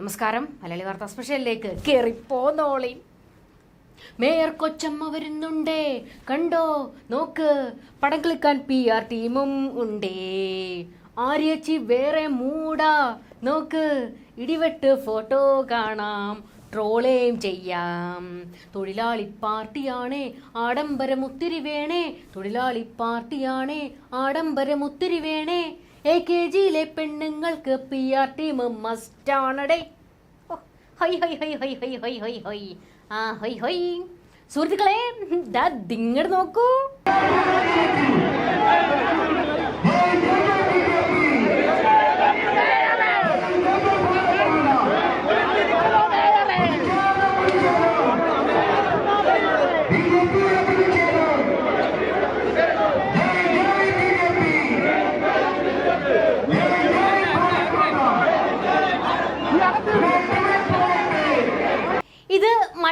നമസ്കാരം. മലയാളി വാർത്താ സ്പെഷ്യലിലേക്ക് കയറിപ്പോന്നോളി മേയർ കൊച്ചമ്മ വരുന്നുണ്ടേ. കണ്ടോ? നോക്ക്. പടം കളിക്കാൻ പി ആർ ടീമും ഉണ്ടേ. ആര്യച്ചി വേറെ മൂടാ. നോക്ക്. ഇടിവെട്ട് ഫോട്ടോ കാണാം. ട്രോളേം ചെയ്യാം. തൊഴിലാളി പാർട്ടിയാണേ. ആഡംബരം ഒത്തിരി വേണേ. തൊഴിലാളി പാർട്ടിയാണേ. ആഡംബരം ഒത്തിരി വേണേ. എ കെ ജിയിലെ പെണ്ണുങ്ങൾക്ക് P R team മസ്റ്റാണടേ hi hi hi hi hi hi hi hi ആ ഹൈ ഹൈ സുഹൃത്തുക്കളെ ദാ ദിങ്ങട് നോക്കൂ.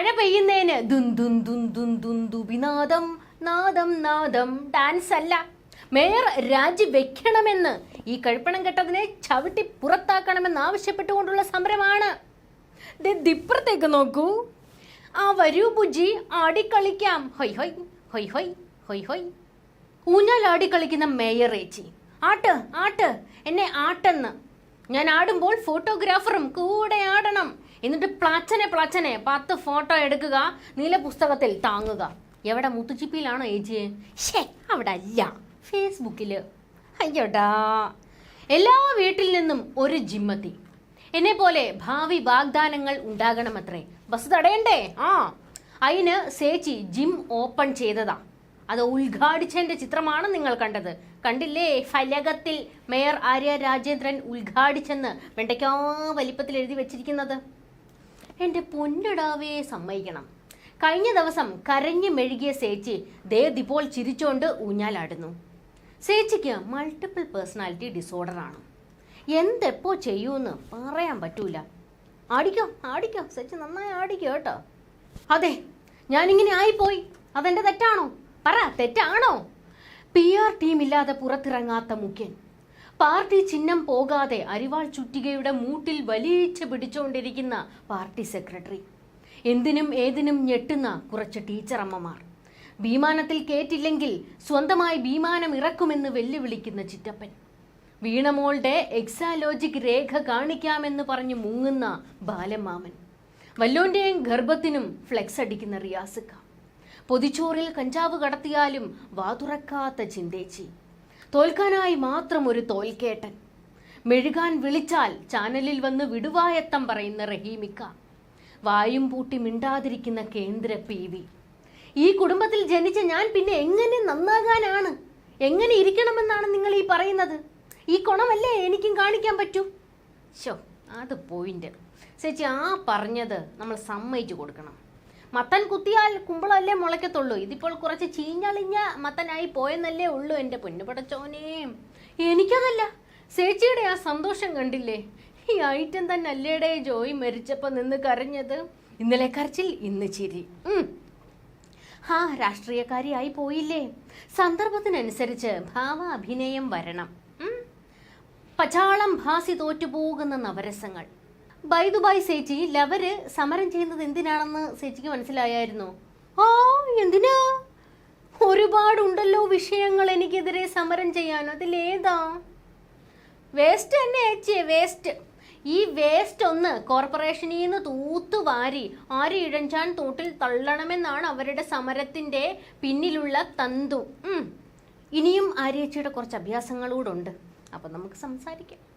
മഴ പെയ്യുന്നതിന് ദുൻ നാദം നാദം ഡാൻസ് അല്ല. മേയർ രാജി വെക്കണമെന്ന് ഈ കഴിപ്പണം കെട്ടതിനെ ചവിട്ടി പുറത്താക്കണമെന്ന് ആവശ്യപ്പെട്ടുകൊണ്ടുള്ള സമരമാണ്. ദിപ്പുറത്തേക്ക് നോക്കൂ. ആ വരൂ ബുജി ആടിക്കളിക്കാം. ഹൊയ് ഹൊയ് ഹൊയ് ഹൊയ് ഹൊയ് ഹൊയ്. ഊഞ്ഞാൽ ആടിക്കളിക്കുന്ന മേയർ ഏച്ചി. ആട്ട് ആട്ട് എന്നെ ആട്ടെന്ന്. ഞാൻ ആടുമ്പോൾ ഫോട്ടോഗ്രാഫറും കൂടെ ആടണം. എന്നിട്ട് പ്ലാച്ചനെ പ്ലാച്ചനെ പത്ത് ഫോട്ടോ എടുക്കുക നീല പുസ്തകത്തിൽ താങ്ങുക. എവിടെ മുത്തുച്ചിപ്പിയിലാണോ ഏച്ചി ഷേ അവിടെ അല്ല ഫേസ്ബുക്കിൽ. അയ്യോടാ. എല്ലാ വീട്ടിൽ നിന്നും ഒരു ജിമ്മത്തി എന്നെ പോലെ ഭാവി വാഗ്ദാനങ്ങൾ ഉണ്ടാകണമത്രേ. ബസ് തടയണ്ടേ? ആ. അതിന് സേച്ചി ജിം ഓപ്പൺ ചെയ്തതാ. അത് ഉദ്ഘാടിച്ചതിന്റെ ചിത്രമാണ് നിങ്ങൾ കണ്ടത്. കണ്ടില്ലേ? ഫലകത്തിൽ മേയർ ആര്യ രാജേന്ദ്രൻ ഉദ്ഘാടിച്ചെന്ന് വെണ്ടയ്ക്കാ വലിപ്പത്തിൽ എഴുതി വെച്ചിരിക്കുന്നത്. എന്റെ പൊന്നിടാവേ സമ്മതിക്കണം. കഴിഞ്ഞ ദിവസം കരഞ്ഞു മെഴുകിയ സേച്ചി ദേദിപ്പോൾ ചിരിച്ചോണ്ട് ഊഞ്ഞാലാടുന്നു. സേച്ചിക്ക് മൾട്ടിപ്പിൾ പേഴ്സണാലിറ്റി ഡിസോർഡർ ആണ്. എന്തെപ്പോ ചെയ്യൂന്ന് പറയാൻ പറ്റൂല. ആടിക്കോ ആടിക്കോ സേച്ചി നന്നായി ആടിക്കോ കേട്ടോ. അതെ ഞാനിങ്ങനെ ആയിപ്പോയി. അതെന്റെ തെറ്റാണോ? പറ തെറ്റാണോ? പി ആർ ടീം ഇല്ലാതെ പുറത്തിറങ്ങാത്ത മുഖ്യൻ. പാർട്ടി ചിഹ്നം പോകാതെ അരിവാൾ ചുറ്റികയുടെ മൂട്ടിൽ വലിയിച്ച് പിടിച്ചുകൊണ്ടിരിക്കുന്ന പാർട്ടി സെക്രട്ടറി. എന്തിനും ഏതിനും ഞെട്ടുന്ന കുറച്ച് ടീച്ചറമ്മമാർ. വിമാനത്തിൽ കേറ്റില്ലെങ്കിൽ സ്വന്തമായി വിമാനം ഇറക്കുമെന്ന് വെല്ലുവിളിക്കുന്ന ചിറ്റപ്പൻ. വീണമോളുടെ എക്സാലോജിക് രേഖ കാണിക്കാമെന്ന് പറഞ്ഞ് മുങ്ങുന്ന ബാലമാമൻ. വല്ലോന്റെയും ഗർഭത്തിനും ഫ്ലെക്സ് അടിക്കുന്ന റിയാസിക്ക പൊതിച്ചോറിൽ കഞ്ചാവ് കടത്തിയാലും വാതുറക്കാത്ത ചിന്തേച്ചി. തോൽക്കാനായി മാത്രം ഒരു തോൽക്കേട്ടൻ. മെഴുകാൻ വിളിച്ചാൽ ചാനലിൽ വന്ന് വിടുവായത്തം പറയുന്ന റഹീമിക്ക. വായും പൂട്ടി മിണ്ടാതിരിക്കുന്ന കേന്ദ്ര പി വി. ഈ കുടുംബത്തിൽ ജനിച്ച ഞാൻ പിന്നെ എങ്ങനെ നന്നാകാനാണ്? എങ്ങനെ ഇരിക്കണമെന്നാണ് നിങ്ങൾ ഈ പറയുന്നത്? ഈ കുണമല്ലേ എനിക്കും കാണിക്കാൻ പറ്റൂ? ശോ അത് പോയിന്റ്. ചേച്ചി ആ പറഞ്ഞത് നമ്മൾ സമ്മതിച്ചു കൊടുക്കണം. മത്തൻ കുത്തിയാൽ കുമ്പളല്ലേ മുളയ്ക്കത്തുള്ളൂ. ഇതിപ്പോൾ കുറച്ച് ചീഞ്ഞളിഞ്ഞ മത്തനായി പോയെന്നല്ലേ ഉള്ളൂ എന്റെ പൊന്നുപടച്ചോനെ എനിക്കതല്ല ചേച്ചിയുടെ ആ സന്തോഷം കണ്ടില്ലേ? ഈ ഐറ്റം തന്നെ അല്ലേടെ ജോയി മരിച്ചപ്പോൾ നിന്ന് കരഞ്ഞത്? ഇന്നലെ കരച്ചിൽ ഇന്ന് ചിരി. ആ രാഷ്ട്രീയക്കാരിയായി പോയില്ലേ. സന്ദർഭത്തിനനുസരിച്ച് ഭാവ അഭിനയം വരണം. പച്ചാളം ഭാസി തോറ്റുപോകുന്ന നവരസങ്ങൾ. ബൈദുബായ് സേച്ചി ലവര് സമരം ചെയ്യുന്നത് എന്തിനാണെന്ന് സേച്ചിക്ക് മനസ്സിലായായിരുന്നു? ആ എന്തിനാ? ഒരുപാടുണ്ടല്ലോ വിഷയങ്ങൾ എനിക്കെതിരെ സമരം ചെയ്യാൻ. അതിലേതാ? വേസ്റ്റ് തന്നെ ഏച്ചിയെ വേസ്റ്റ് ഈ വേസ്റ്റ് ഒന്ന് കോർപ്പറേഷനിൽ നിന്ന് തൂത്തുവാരി ആര് ഇഴഞ്ചാൻ തോട്ടിൽ തള്ളണമെന്നാണ് അവരുടെ സമരത്തിന്റെ പിന്നിലുള്ള തന്തു. ഇനിയും ആര്യേച്ചിയുടെ കുറച്ച് അഭ്യാസങ്ങളൂടുണ്ട്. അപ്പം നമുക്ക് സംസാരിക്കാം.